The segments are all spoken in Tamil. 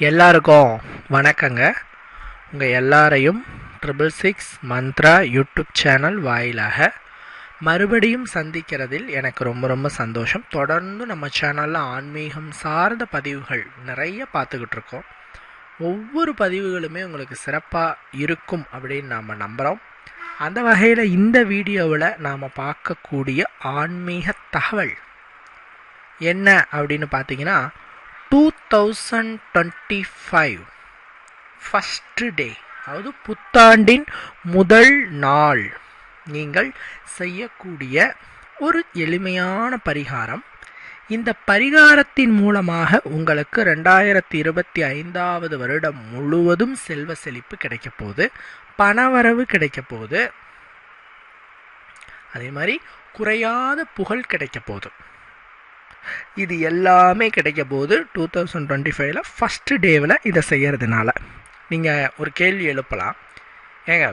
எல்லாருக்கும் வணக்கங்க. உங்கள் எல்லாரையும் triple six Mantra YouTube channel வாயிலாக மறுபடியும் சந்திக்கிறதில் எனக்கு ரொம்ப ரொம்ப சந்தோஷம். தொடர்ந்து நம்ம சேனலில் ஆன்மீகம் சார்ந்த பதிவுகள் நிறைய பார்த்துக்கிட்டு இருக்கோம். ஒவ்வொரு பதிவுகளுமே உங்களுக்கு சிறப்பாக இருக்கும் அப்படின்னு நாம் நம்புகிறோம் அந்த வகையில் இந்த வீடியோவில் நாம் பார்க்கக்கூடிய ஆன்மீக தகவல் என்ன அப்படின்னு பார்த்தீங்கன்னா two thousand twenty five first day அதாவது புத்தாண்டின் முதல் நாள். நீங்கள் செய்யக்கூடிய ஒரு எளிமையான பரிகாரம். இந்த பரிகாரத்தின் மூலமாக உங்களுக்கு ரெண்டாயிரத்தி இருபத்தி ஐந்தாவது வருடம் முழுவதும் செல்வ செழிப்பு கிடைக்க போகுது. பணவரவு கிடைக்க போகுது. அதே மாதிரி குறையாத புகழ் கிடைக்க போகுது. இது எல்லாமே கிடைக்க போது டூ தௌசண்ட் டுவெண்ட்டி ஃபைவ்ல ஃபஸ்ட்டு டேவில் இதை செய்கிறதுனால நீங்கள் ஒரு கேள்வி எழுப்பலாம். ஏங்க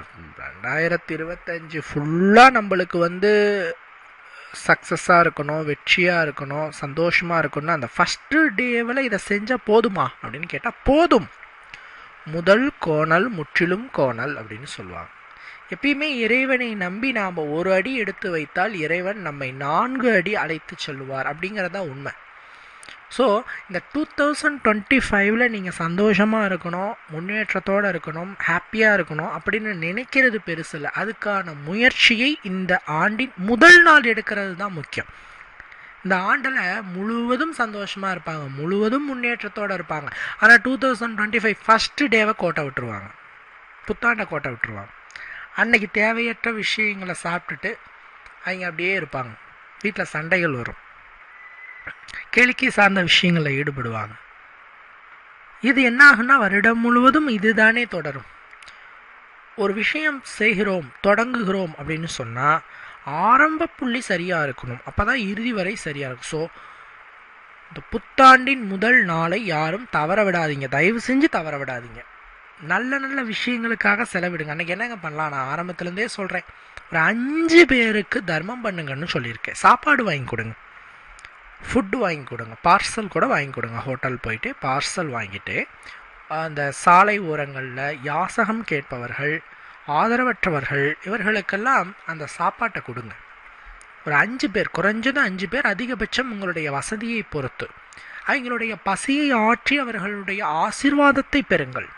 ரெண்டாயிரத்தி இருபத்தஞ்சி ஃபுல்லாக நம்மளுக்கு வந்து சக்ஸஸாக இருக்கணும் வெற்றியாக இருக்கணும் சந்தோஷமாக இருக்கணும் அந்த ஃபஸ்ட்டு டேவில் இதை செஞ்சால் போதுமா அப்படின்னு கேட்டால் போதும். முதல் கோணல் முற்றிலும் கோணல் அப்படின்னு சொல்லுவாங்க. எப்பயுமே இறைவனை நம்பி நாம் ஒரு அடி எடுத்து வைத்தால் இறைவன் நம்மை நான்கு அடி அழைத்து செல்வார் அப்படிங்கிறதா உண்மை. ஸோ இந்த டூ தௌசண்ட் டுவெண்ட்டி ஃபைவ்ல நீங்கள் சந்தோஷமாக இருக்கணும் முன்னேற்றத்தோடு இருக்கணும் ஹாப்பியாக இருக்கணும் அப்படின்னு நினைக்கிறது பெருசு இல்லை. அதுக்கான முயற்சியை இந்த ஆண்டின் முதல் நாள் எடுக்கிறது தான் முக்கியம். இந்த ஆண்டில் முழுவதும் சந்தோஷமாக இருப்பாங்க முழுவதும் முன்னேற்றத்தோடு இருப்பாங்க. ஆனால் two thousand twenty five first டேவை கோட்டை விட்டுருவாங்க. புத்தாண்டை கோட்டை விட்டுருவாங்க. அன்னைக்கு தேவையற்ற விஷயங்களை சாப்பிட்டுட்டு அவங்க அப்படியே இருப்பாங்க. வீட்டில் சண்டைகள் வரும். கேளிக்கை சார்ந்த விஷயங்களில் ஈடுபடுவாங்க. இது என்ன ஆகுன்னா வருடம் முழுவதும் இதுதானே தொடரும். ஒரு விஷயம் செய்கிறோம் தொடங்குகிறோம் அப்படின்னு சொன்னால் ஆரம்ப புள்ளி சரியாக இருக்கணும். அப்போ தான் இறுதி வரை சரியாக இருக்கும். ஸோ இந்த புத்தாண்டின் முதல் நாளை யாரும் தவற விடாதீங்க. தயவு செஞ்சு தவற விடாதீங்க. நல்ல நல்ல விஷயங்களுக்காக செலவிடுங்க. அன்றைக்கி என்னங்க பண்ணலாம்? நான் ஆரம்பத்துலேருந்தே சொல்கிறேன் ஒரு அஞ்சு பேருக்கு தர்மம் பண்ணுங்கன்னு சொல்லியிருக்கேன். சாப்பாடு வாங்கி கொடுங்க. ஃபுட்டு வாங்கி கொடுங்க. பார்சல் கூட வாங்கி கொடுங்க. ஹோட்டல் போயிட்டு பார்சல் வாங்கிட்டு அந்த சாலை ஓரங்களில் யாசகம் கேட்பவர்கள் ஆதரவற்றவர்கள் இவர்களுக்கெல்லாம் அந்த சாப்பாட்டை கொடுங்க. ஒரு அஞ்சு பேர் குறைஞ்சது அஞ்சு பேர் அதிகபட்சம் உங்களுடைய வசதியை பொறுத்து அவங்களுடைய பசியை ஆற்றி அவர்களுடைய ஆசிர்வாதத்தை பெறுங்கள்.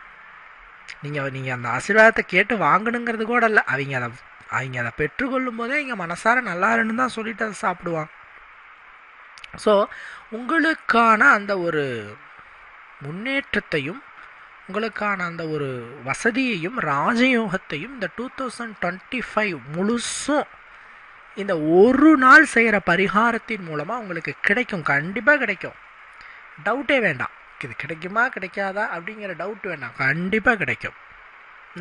நீங்கள் நீங்கள் அந்த ஆசீர்வாதத்தை கேட்டு வாங்கணுங்கிறது கூட இல்லை. அவங்க அதை அவங்க அதை பெற்றுக்கொள்ளும் போதே இங்கே மனசார நல்லா இருன்னு தான் சொல்லிட்டு அதை சாப்பிடுவாங்க ஸோ உங்களுக்கான அந்த ஒரு முன்னேற்றத்தையும் உங்களுக்கான அந்த ஒரு வசதியையும் ராஜயோகத்தையும் இந்த டூ தௌசண்ட் டுவெண்ட்டி ஃபைவ் முழுசும் இந்த ஒரு நாள் செய்கிற பரிகாரத்தின் மூலமாக உங்களுக்கு கிடைக்கும். கண்டிப்பாக கிடைக்கும். டவுட்டே வேண்டாம். இது கிடைக்குமா கிடைக்காதா அப்படிங்கிற டவுட் வேண்டாம் கண்டிப்பாக கிடைக்கும்.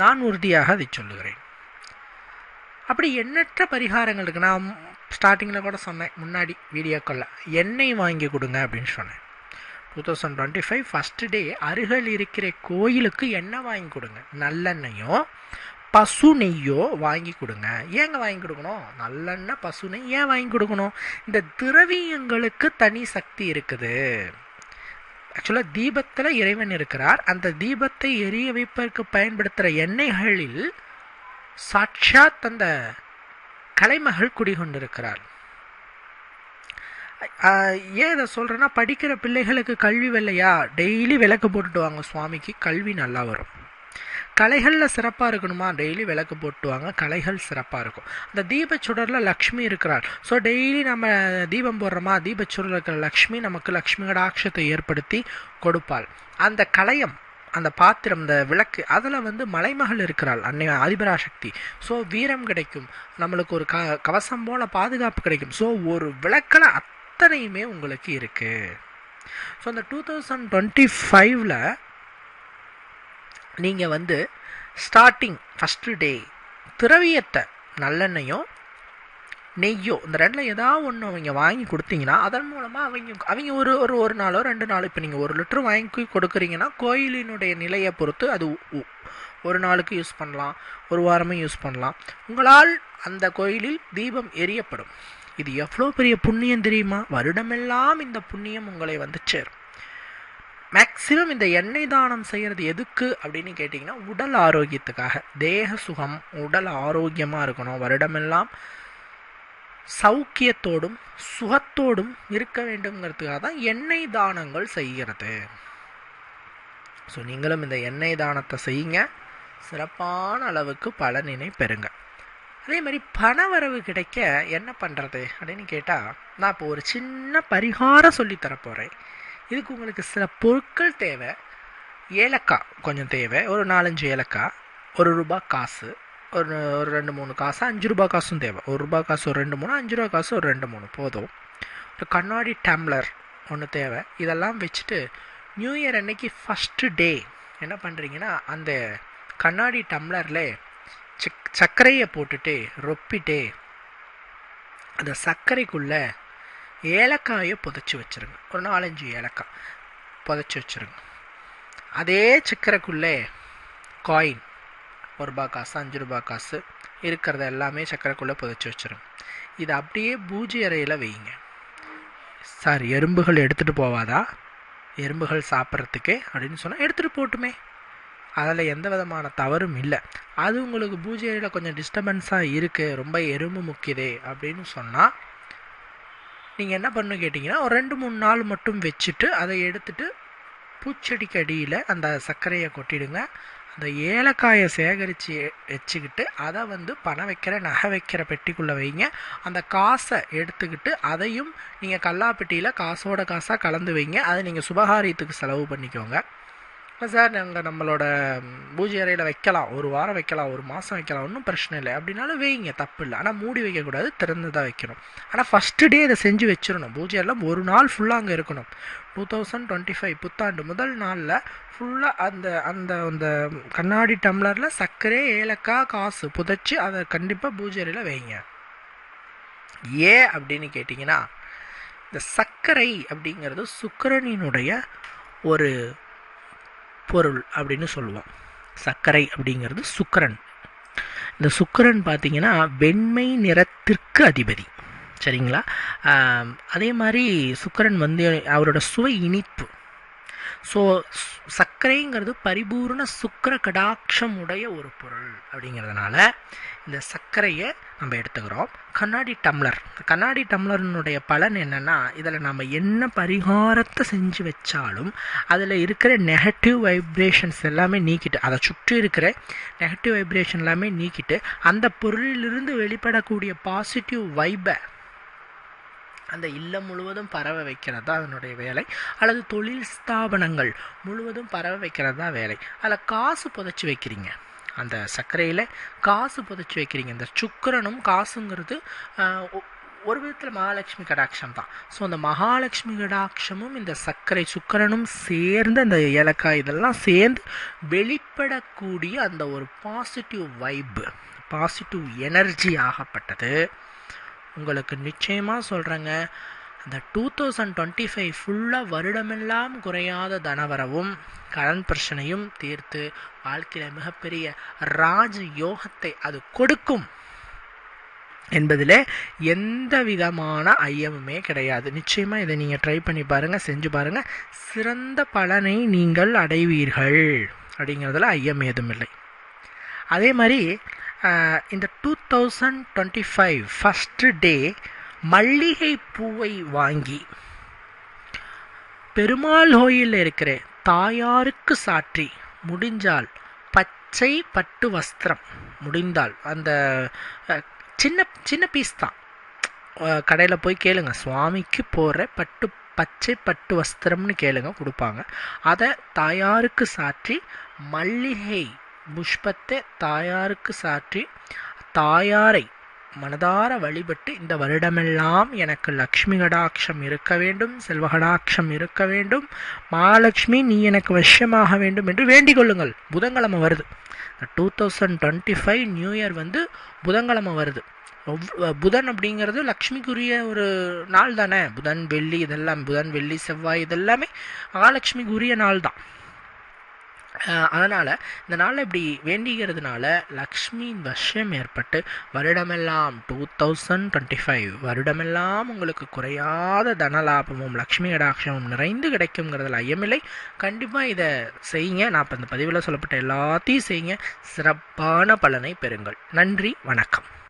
நான் உறுதியாக அதை சொல்லுகிறேன். அப்படி எண்ணற்ற பரிகாரங்கள் இருக்குது நான் ஸ்டார்டிங்கில் கூட சொன்னேன் முன்னாடி வீடியோக்களில். எண்ணெய் வாங்கி கொடுங்க அப்படின்னு சொன்னேன். Two thousand twenty five first day அருகில் இருக்கிற கோயிலுக்கு எண்ணெய் வாங்கி கொடுங்க. நல்லெண்ணெயோ பசு நெய்யோ வாங்கி கொடுங்க. ஏங்க வாங்கி கொடுக்கணும்? நல்லெண்ணெய் பசு நெய் ஏன் வாங்கி கொடுக்கணும்? இந்த திரவியங்களுக்கு தனி சக்தி இருக்குது. ஆக்சுவலாக தீபத்தில் இறைவன் இருக்கிறார். அந்த தீபத்தை எரிய வைப்பதற்கு பயன்படுத்துகிற எண்ணெய்களில் சாட்சாத் அந்த கலைமகள் குடிகொண்டிருக்கிறார். ஏன் இதை சொல்கிறேன்னா படிக்கிற பிள்ளைகளுக்கு கல்வி வெள்ளையா? டெய்லி விளக்கு போட்டுட்டு வாங்க சுவாமிக்கு. கல்வி நல்லா வரும். கலைகளில் சிறப்பாக இருக்கணுமா? டெய்லி விளக்கு போட்டுவாங்க. கலைகள் சிறப்பாக இருக்கும். அந்த தீபச்சுடரில் லக்ஷ்மி இருக்கிறார். ஸோ டெய்லி நம்ம தீபம் போடுறோமா? தீபச்சுடரில் இருக்கிற லக்ஷ்மி நமக்கு லக்ஷ்மி கடாட்சத்தை ஏற்படுத்தி கொடுப்பாள். அந்த கலையம் அந்த பாத்திரம் இந்த விளக்கு அதில் வந்து மலைமகள் இருக்கிறாள். அன்னை அதிபராசக்தி. ஸோ வீரம் கிடைக்கும். நம்மளுக்கு ஒரு க கவசம் போல பாதுகாப்பு கிடைக்கும். ஸோ ஒரு விளக்கில் அத்தனையுமே உங்களுக்கு இருக்குது ஸோ அந்த டூ தௌசண்ட் டுவெண்ட்டி ஃபைவ்ல நீங்கள் வந்து ஸ்டார்டிங் ஃபஸ்ட்டு டே திரவியத்தை நல்லெண்ணெயோ நெய்யோ இந்த ரெண்டில் ஏதாவது ஒன்று அவங்க வாங்கி கொடுத்தீங்கன்னா அதன் மூலமாக அவங்க அவங்க ஒரு ஒரு ஒரு நாளோ ரெண்டு நாளோ இப்போ நீங்கள் ஒரு லிட்டர் வாங்கி கொடுக்குறீங்கன்னா கோயிலினுடைய நிலையை பொறுத்து அது ஒரு நாளுக்கு யூஸ் பண்ணலாம் ஒரு வாரமும் யூஸ் பண்ணலாம். உங்களால் அந்த கோயிலில் தீபம் எரியப்படும். இது எவ்வளோ பெரிய புண்ணியம் தெரியுமா? வருடமெல்லாம் இந்த புண்ணியம் உங்களை வந்து சேரும். மேக்சிமம் இந்த எண்ணெய் தானம் செய்கிறது எதுக்கு அப்படின்னு கேட்டிங்கன்னா உடல் ஆரோக்கியத்துக்காக. தேக சுகம் உடல் ஆரோக்கியமாக இருக்கணும். வருடமெல்லாம் சௌக்கியத்தோடும் சுகத்தோடும் இருக்க வேண்டும்ங்கிறதுக்காக தான் எண்ணெய் தானங்கள் செய்கிறது. ஸோ நீங்களும் இந்த எண்ணெய் தானத்தை செய்யுங்க. சிறப்பான அளவுக்கு பலனினை பெறுங்க. அதே மாதிரி பணவரவு கிடைக்க என்ன பண்ணுறது அப்படின்னு கேட்டால் நான் இப்போ ஒரு சின்ன பரிகாரம் சொல்லித்தரப்போகிறேன் இதுக்கு உங்களுக்கு சில பொருட்கள் தேவை. ஏலக்காய் கொஞ்சம் தேவை. ஒரு நாலஞ்சு ஏலக்காய் ஒரு ரூபா காசு ஒரு ஒரு ரெண்டு மூணு காசு அஞ்சு ரூபா காசும் தேவை. ஒரு ரூபா காசு ஒரு ரெண்டு மூணு அஞ்சு ரூபா காசு ஒரு ரெண்டு மூணு. போதும். ஒரு கண்ணாடி டம்ளர் ஒன்று தேவை. இதெல்லாம் வச்சுட்டு நியூ இயர் அன்னைக்கு ஃபஸ்ட்டு டே என்ன பண்ணுறீங்கன்னா அந்த கண்ணாடி டம்ளரில் சக் சர்க்கரையை போட்டுட்டு ரொப்பிட்டு அந்த சர்க்கரைக்குள்ளே ஏலக்காயை புதைச்சி வச்சுருங்க. ஒரு நாலஞ்சு ஏலக்காய் புதைச்சி வச்சுருங்க. அதே சக்கரைக்குள்ளே காயின் ஒரு ரூபா காசு அஞ்சு ரூபா காசு இருக்கிறத எல்லாமே சக்கரைக்குள்ளே புதைச்சி வச்சுருங்க. இதை அப்படியே பூஜை அறையில் வைங்க. சார் எறும்புகள் எடுத்துகிட்டு போவாதா? எறும்புகள் சாப்பிட்றதுக்கே அப்படின்னு சொன்னால் எடுத்துகிட்டு போட்டுமே. அதில் எந்த விதமான தவறும் இல்லை. அது உங்களுக்கு பூஜை அறையில் கொஞ்சம் டிஸ்டர்பன்ஸாக இருக்குது ரொம்ப எறும்பு முக்கியதே அப்படின்னு சொன்னால் நீங்கள் என்ன பண்ணு கேட்டிங்கன்னா ஒரு ரெண்டு மூணு நாள் மட்டும் வச்சுட்டு அதை எடுத்துட்டு பூச்செடிக்கு அடியில் அந்த சர்க்கரையை கொட்டிடுங்க. அந்த ஏலக்காயை சேகரித்து வச்சுக்கிட்டு அதை வந்து பணம் வைக்கிற நகை வைக்கிற பெட்டிக்குள்ளே வைங்க. அந்த காசை எடுத்துக்கிட்டு அதையும் நீங்கள் கல்லாப்பெட்டியில் காசோட காசாக கலந்து வைங்க. அதை நீங்கள் சுபகாரியத்துக்கு செலவு பண்ணிக்கோங்க. இல்லை சார் நாங்கள் நம்மளோட பூஜை அறையில் வைக்கலாம். ஒரு வாரம் வைக்கலாம் ஒரு மாதம் வைக்கலாம் ஒன்றும் பிரச்சனை இல்லை. அப்படின்னாலும் வைங்க தப்பு இல்லை. ஆனால் மூடி வைக்கக்கூடாது திறந்து தான் வைக்கணும். ஆனால் ஃபஸ்ட்டு டே இதை செஞ்சு வச்சிடணும். பூஜை எல்லாம் ஒரு நாள் ஃபுல்லாக அங்கே இருக்கணும். டூ தௌசண்ட் டுவெண்ட்டி ஃபைவ் புத்தாண்டு முதல் நாளில் ஃபுல்லாக அந்த அந்த அந்த கண்ணாடி டம்ளரில் சர்க்கரை ஏலக்காய் காசு புதைச்சி அதை கண்டிப்பாக பூஜை அறையில் வைங்க. ஏன் அப்படின்னு கேட்டிங்கன்னா இந்த சர்க்கரை அப்படிங்கிறது சுக்கரனினுடைய ஒரு பொருள் அப்படின்னு சொல்லுவோம். சர்க்கரை அப்படிங்கிறது சுக்கரன். இந்த சுக்கரன் பார்த்தீங்கன்னா வெண்மை நிறத்திற்கு அதிபதி. சரிங்களா? அதே மாதிரி சுக்கரன் வந்து அவரோட சுவை இனிப்பு. ஸோ சர்க்கரைங்கிறது பரிபூர்ண சுக்கர கடாட்சம் உடைய ஒரு பொருள் அப்படிங்கிறதுனால இந்த சர்க்கரையை நம்ம எடுத்துக்கிறோம். கண்ணாடி டம்ளர். கண்ணாடி டம்ளர்னுடைய பலன் என்னென்னா இதில் நம்ம என்ன பரிகாரத்தை செஞ்சு வச்சாலும் அதில் இருக்கிற நெகட்டிவ் வைப்ரேஷன்ஸ் எல்லாமே நீக்கிட்டு அதை சுற்றி இருக்கிற நெகட்டிவ் வைப்ரேஷன் எல்லாமே நீக்கிட்டு அந்த பொருளிலிருந்து வெளிப்படக்கூடிய பாசிட்டிவ் வைபை அந்த இல்லம் முழுவதும் பரவ வைக்கிறது தான் அதனுடைய வேலை. அல்லது தொழில் ஸ்தாபனங்கள் முழுவதும் பரவ வைக்கிறது தான் வேலை. அதில் காசு புதைச்சி வைக்கிறீங்க. அந்த சர்க்கரையில் காசு புதைச்சி வைக்கிறீங்க. இந்த சுக்கரனும் காசுங்கிறது ஒரு விதத்தில் மகாலட்சுமி கடாட்சம் தான். ஸோ அந்த மகாலட்சுமி கடாட்சமும் இந்த சர்க்கரை சுக்கரனும் சேர்ந்து அந்த ஏலக்காய் இதெல்லாம் சேர்ந்து வெளிப்படக்கூடிய அந்த ஒரு பாசிட்டிவ் வைப்பு பாசிட்டிவ் எனர்ஜி ஆகப்பட்டது. உங்களுக்கு நிச்சயமாக சொல்கிறேங்க அந்த டூ தௌசண்ட் டுவெண்ட்டி ஃபைவ் ஃபுல்லாக வருடமெல்லாம் குறையாத தனவரவும் கடன் பிரச்சனையும் தீர்த்து வாழ்க்கையில் மிகப்பெரிய ராஜ யோகத்தை அது கொடுக்கும் என்பதில் எந்த விதமான ஐயமுமே கிடையாது. நிச்சயமாக இதை நீங்கள் ட்ரை பண்ணி பாருங்கள் செஞ்சு பாருங்கள் சிறந்த பலனை நீங்கள் அடைவீர்கள் அப்படிங்கிறதுல ஐயம் ஏதும் இல்லை அதே மாதிரி இந்த two thousand twenty five first day மல்லிகை பூவை வாங்கி பெருமாள் கோயிலில் இருக்கிற தாயாருக்கு சாற்றி முடிஞ்சால் பச்சை பட்டு வஸ்திரம் முடிந்தால் அந்த சின்ன சின்ன பீஸ் தான். கடையில் போய் கேளுங்க. சுவாமிக்கு போகிற பட்டு பச்சை பட்டு வஸ்திரம்னு கேளுங்க கொடுப்பாங்க. அதை தாயாருக்கு சாற்றி மல்லிகை புஷ்பத்தை தாயாருக்கு சாற்றி தாயாரை மனதார வழிபட்டு இந்த வருடமெல்லாம் எனக்கு லக்ஷ்மி கடாட்சம் இருக்க வேண்டும் செல்வகடாட்சம் இருக்க வேண்டும் மகாலட்சுமி நீ எனக்கு வசியமாக வேண்டும் என்று வேண்டிக் கொள்ளுங்கள். புதன்கிழமை வருது. Two thousand twenty five new year வந்து புதன்கிழமை வருது. புதன் அப்படிங்கிறது லக்ஷ்மிக்குரிய ஒரு நாள் தானே. புதன் வெள்ளி இதெல்லாம் புதன் வெள்ளி செவ்வாய் இதெல்லாமே மகாலட்சுமிக்குரிய நாள் தான் அதனால் இந்த நாளில் இப்படி வேண்டிக்கிறதுனால லக்ஷ்மி வஷம் ஏற்பட்டு வருடமெல்லாம் டூ தௌசண்ட் டுவெண்ட்டி ஃபைவ் வருடமெல்லாம் உங்களுக்கு குறையாத தனலாபமும் லக்ஷ்மி கடாட்சமும் நிறைந்து கிடைக்குங்கிறதுல ஐயமில்லை. கண்டிப்பாக இதை செய்யுங்க. நான் இப்போ இந்த பதிவில் சொல்லப்பட்ட எல்லாத்தையும் செய்யுங்க. சிறப்பான பலனை பெறுங்கள். நன்றி. வணக்கம்.